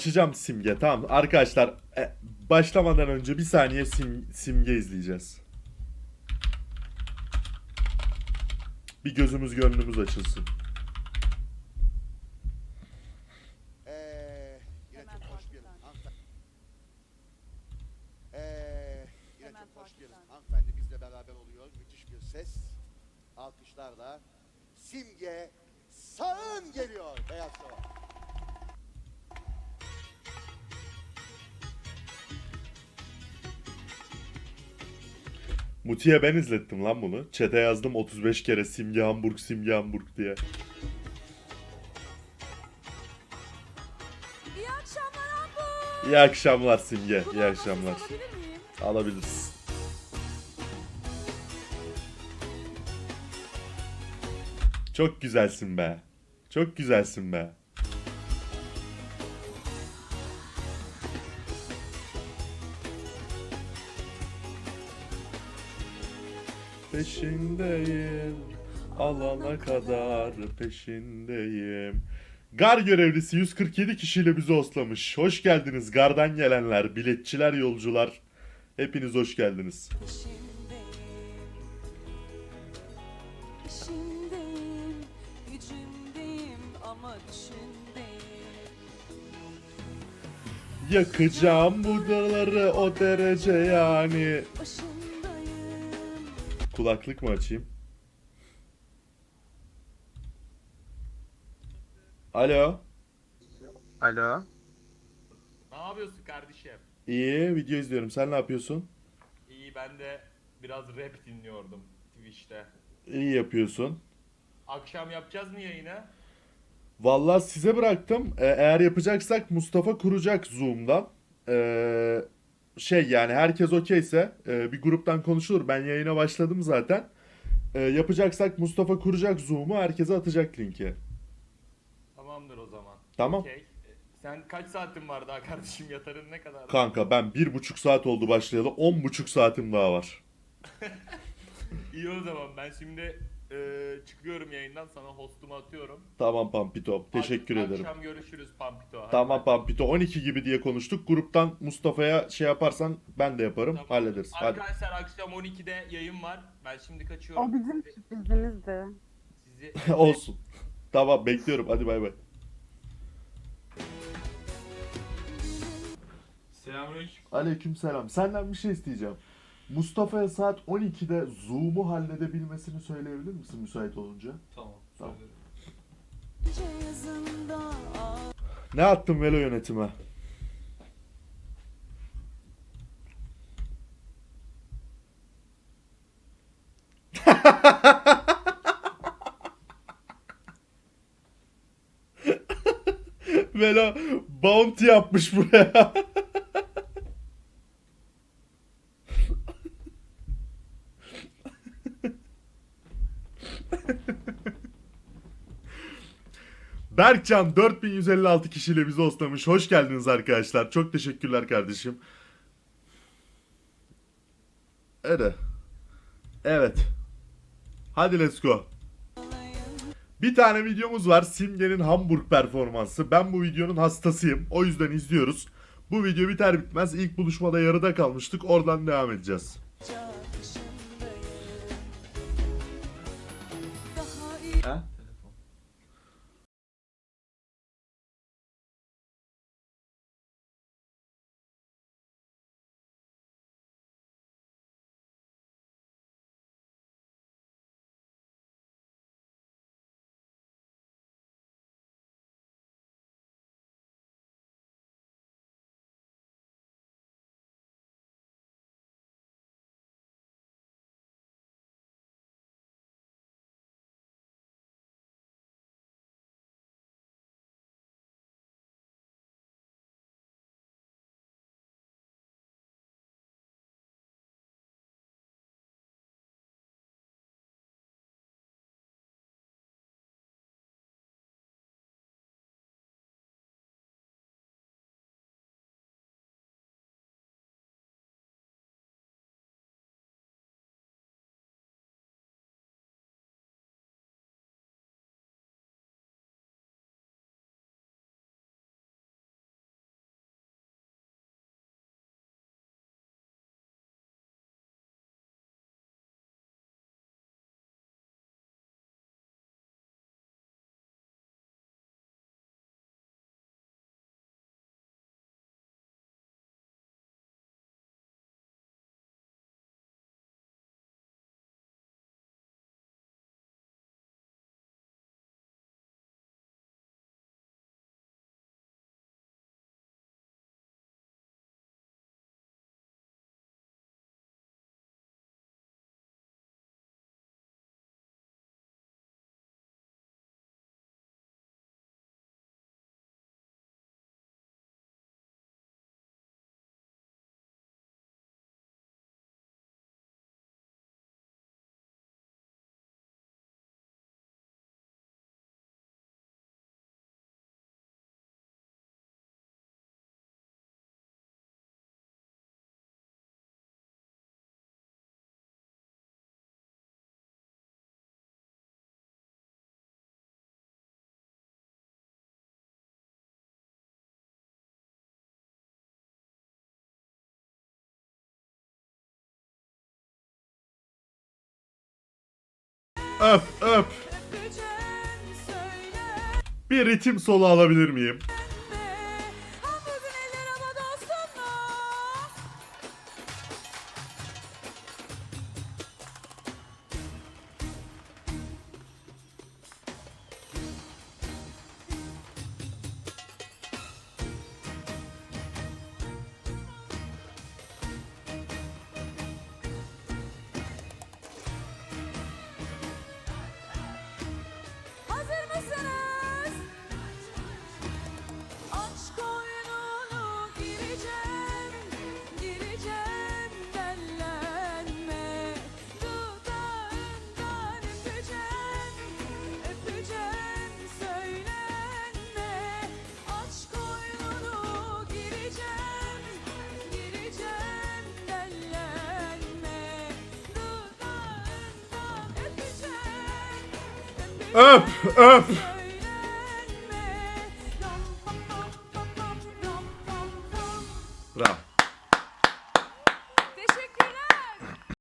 Açacağım simge tamam arkadaşlar e, başlamadan önce bir saniye sim, simge izleyeceğiz. Bir gözümüz gönlümüz açılsın. Ee, yine Hemen çok hoş geldin Muti'ye ben izlettim lan bunu. Çete yazdım 35 kere simge Hamburg simge Hamburg diye. İyi akşamlar Hamburg. İyi akşamlar simge. İyi Kulağıma akşamlar. ses alabilir miyim? Alabiliriz. Çok güzelsin be. Çok güzelsin be. Peşindeyim. Alana kadar peşindeyim. Gar görevlisi 147 kişiyle bizi oslamış. Hoş geldiniz gardan gelenler, biletçiler, yolcular. Hepiniz hoş geldiniz. Peşindeyim. Gücündeyim ama düşündeyim. Yakacağım o derece yani. Başındayım. Kulaklık mı açayım? Alo. Alo. Ne yapıyorsun kardeşim? İyi video izliyorum. Sen ne yapıyorsun? İyi ben de biraz rap dinliyordum Twitch'te. İyi yapıyorsun. Akşam yapacağız mı yayını? Vallahi size bıraktım. Ee, eğer yapacaksak Mustafa kuracak Zoom'dan. Ee, şey yani herkes okeyse e, bir gruptan konuşulur. Ben yayına başladım zaten. Ee, yapacaksak Mustafa kuracak Zoom'u herkese atacak linki. Tamamdır o zaman. Tamam. Okey. E, Sen kaç saatin var daha kardeşim yatarın ne kadar? Kanka ben bir buçuk saat oldu başlayalı. On buçuk saatim daha var. İyi o zaman ben şimdi e, çıkıyorum yayından sana hostumu atıyorum. Tamam Pampito. Teşekkür Ak- ederim. Akşam görüşürüz Pampito. Hadi Tamam. Pampito 12 gibi diye konuştuk. Gruptan Mustafa'ya şey yaparsan ben de yaparım. Tamam. Hallederiz. Hadi. Arkadaşlar akşam 12'de yayın var. Ben şimdi kaçıyorum. O bizim sürprizimizdi. Sizi Olsun. Tamam bekliyorum. Hadi bay bay. Selamünaleyküm. Aleykümselam. Senden bir şey isteyeceğim. Mustafa'ya saat 12'de Zoom'u halledebilmesini söyleyebilir misin müsait olunca? Tamam. Tamam. Ne attın Velo yönetime? Velo bounty yapmış buraya. Berkcan 4156 kişiyle bizi oslamış. Hoş geldiniz arkadaşlar. Çok teşekkürler kardeşim. Evet. Evet. Hadi let's go. Bir tane videomuz var. Simge'nin Hamburg performansı. Ben bu videonun hastasıyım. O yüzden izliyoruz. Bu video biter bitmez ilk buluşmada yarıda kalmıştık. Oradan devam edeceğiz. Daha öp öp. Bir ritim solo alabilir miyim? Dudağından öpeceğim, Öp öp. öpeceğim